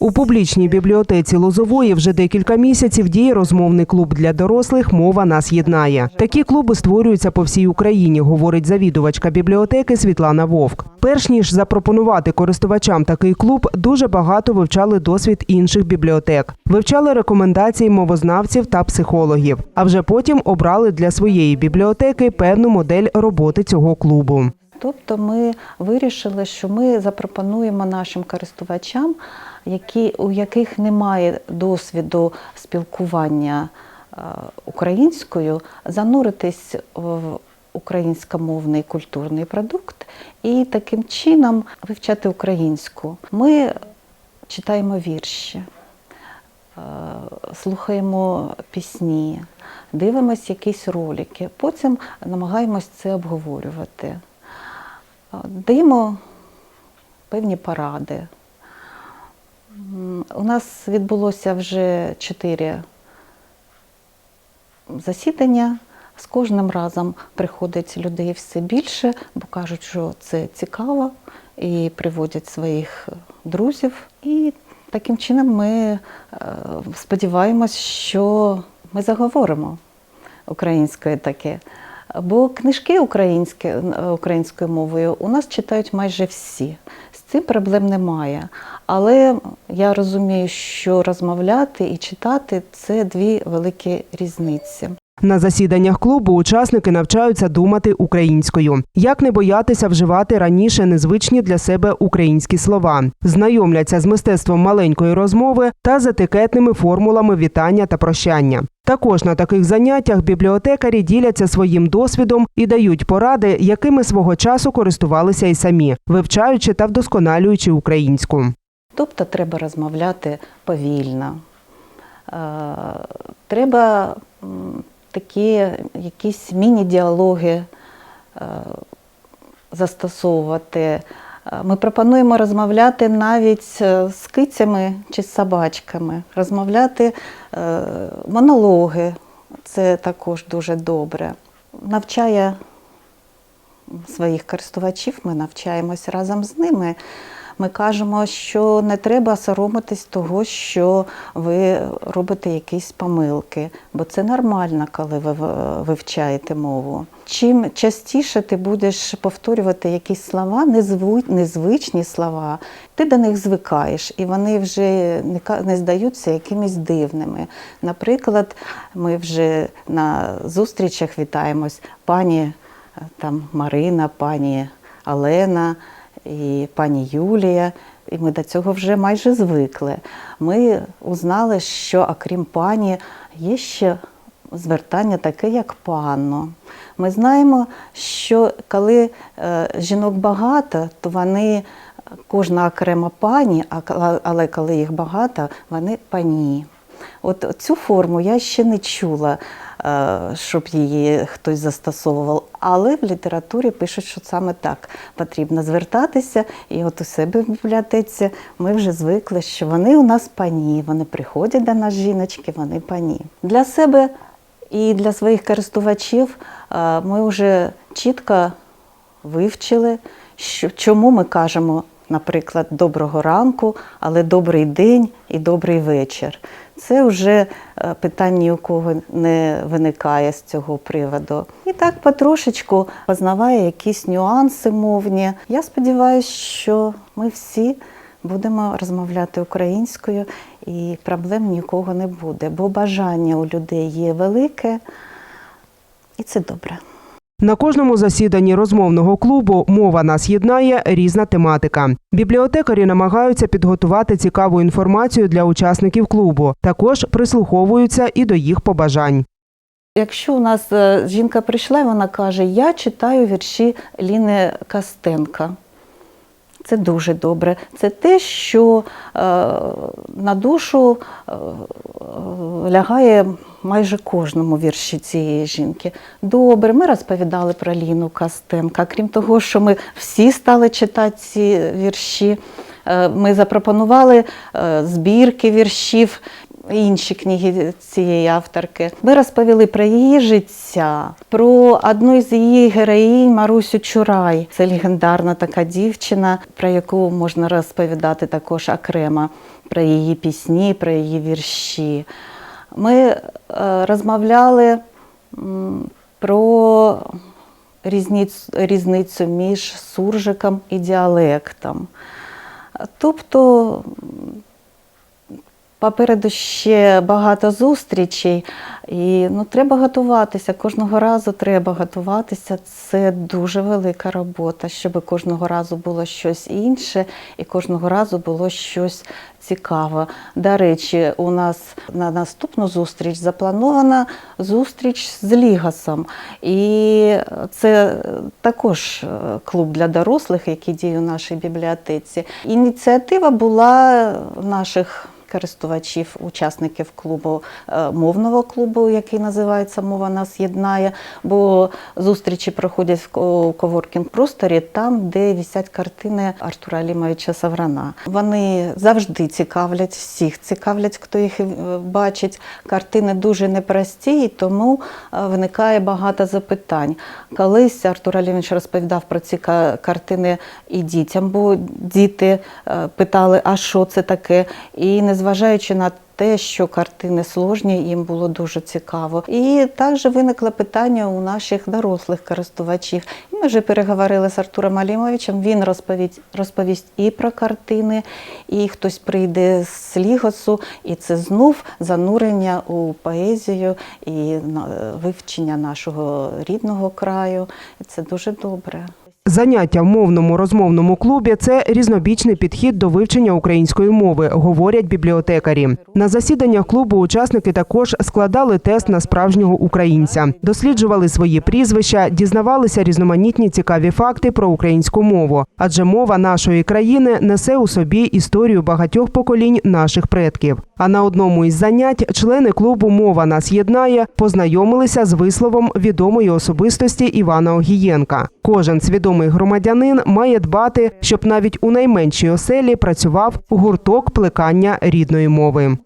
У публічній бібліотеці Лозової вже декілька місяців діє розмовний клуб для дорослих Мова нас єднає. Такі клуби створюються по всій Україні, говорить завідувачка бібліотеки Світлана Вовк. Перш ніж запропонувати користувачам такий клуб, дуже багато вивчали досвід інших бібліотек, вивчали рекомендації мовознавців та психологів. А вже потім обрали для своєї бібліотеки певну модель роботи цього клубу. Тобто ми вирішили, що ми запропонуємо нашим користувачам, які, у яких немає досвіду спілкування е, українською, зануритись в українськомовний культурний продукт і таким чином вивчати українську. Ми читаємо вірші, е, слухаємо пісні, дивимося якісь ролики, потім намагаємось це обговорювати. Даємо певні поради. У нас відбулося вже чотири засідання. З кожним разом приходить людей все більше, бо кажуть, що це цікаво, і приводять своїх друзів. І таким чином ми е, сподіваємось, що ми заговоримо українською таке. Бо книжки українські, українською мовою у нас читають майже всі. З цим проблем немає. Але я розумію, що розмовляти і читати це дві великі різниці. На засіданнях клубу учасники навчаються думати українською, як не боятися вживати раніше незвичні для себе українські слова, знайомляться з мистецтвом маленької розмови та з етикетними формулами вітання та прощання. Також на таких заняттях бібліотекарі діляться своїм досвідом і дають поради, якими свого часу користувалися й самі, вивчаючи та вдосконалюючи українську. Тобто треба розмовляти повільно. Е, Треба такі якісь міні-діалоги е, застосовувати. Е, Ми пропонуємо розмовляти навіть е, з кицями чи з собачками, розмовляти монологи. Це також дуже добре. Навчає своїх користувачів, ми навчаємось разом з ними. Ми кажемо, що не треба соромитись того, що ви робите якісь помилки, бо це нормально, коли ви вивчаєте мову. Чим частіше ти будеш повторювати якісь слова, незвичні слова, ти до них звикаєш, і вони вже не здаються якимись дивними. Наприклад, ми вже на зустрічах вітаємось пані там Марина, пані Олена і пані Юлія. І ми до цього вже майже звикли. Ми узнали, що окрім пані є ще звертання таке, як панно. Ми знаємо, що коли е, жінок багато, то вони кожна окрема пані, але коли їх багато, вони пані. От цю форму я ще не чула, щоб її хтось застосовував. Але в літературі пишуть, що саме так потрібно звертатися. І от у себе в бібліотеці ми вже звикли, що вони у нас пані, вони приходять до нас жіночки, вони пані. Для себе і для своїх користувачів е, ми вже чітко вивчили, що, чому ми кажемо, наприклад, доброго ранку, але добрий день і добрий вечір. Це вже е, питань ні у кого не виникає з цього приводу. І так потрошечку познаває якісь нюанси мовні. Я сподіваюся, що ми всі будемо розмовляти українською і проблем нікого не буде, бо бажання у людей є велике, і це добре. На кожному засіданні розмовного клубу Мова нас єднає різна тематика. Бібліотекарі намагаються підготувати цікаву інформацію для учасників клубу. Також прислуховуються і до їх побажань. Якщо у нас е, жінка прийшла вона каже, я читаю вірші Ліни Костенка. Це дуже добре. Це те, що е, на душу е, лягає майже кожному вірші цієї жінки. Добре, ми розповідали про Ліну Костенка. Крім того, що ми всі стали читати ці вірші, е, ми запропонували збірки віршів. Інші книги цієї авторки. Ми розповіли про її життя, про одну з її героїнь Марусю Чурай. Це легендарна така дівчина, про яку можна розповідати також окремо, про її пісні, про її вірші. Ми е, розмовляли про різницю, різницю між суржиком і діалектом. Тобто Попереду ще багато зустрічей, і ну, треба готуватися. Кожного разу треба готуватися. Це дуже велика робота, щоб кожного разу було щось інше і кожного разу було щось цікаве. До речі, у нас на наступну зустріч запланована зустріч з Лігасом. І це також е, клуб для дорослих, який діє у нашій бібліотеці. Ініціатива була наших користувачів, учасників клубу е, мовного клубу, який називається Мова нас єднає. Бо зустрічі проходять в коворкінг просторі, там, де висять картини Артура Алімовича Саврана. Вони завжди цікавлять всіх, цікавлять, хто їх е, бачить. Картини дуже непрості, і тому е, виникає багато запитань. Колись Артур Алімович розповідав про ці картини і дітям, бо діти питали, а що це таке? І незважаючи на те, що картини сложні, їм було дуже цікаво. І також виникло питання у наших дорослих користувачів. Ми вже переговорили з Артуром Алімовичем. Він розповість, розповість і про картини, і хтось прийде з Лігосу, і це знов занурення у поезію і вивчення нашого рідного краю. Це дуже добре. Заняття в мовному розмовному клубі це різнобічний підхід до вивчення української мови, говорять бібліотекарі. На засіданнях клубу учасники також складали тест на справжнього українця, досліджували свої прізвища, дізнавалися різноманітні цікаві факти про українську мову, адже мова нашої країни несе у собі історію багатьох поколінь наших предків. А на одному із занять члени клубу Мова нас єднає познайомилися з висловом відомої особистості Івана Огієнка. Кожен свідомий громадянин має дбати, щоб навіть у найменшій оселі працював гурток плекання рідної мови.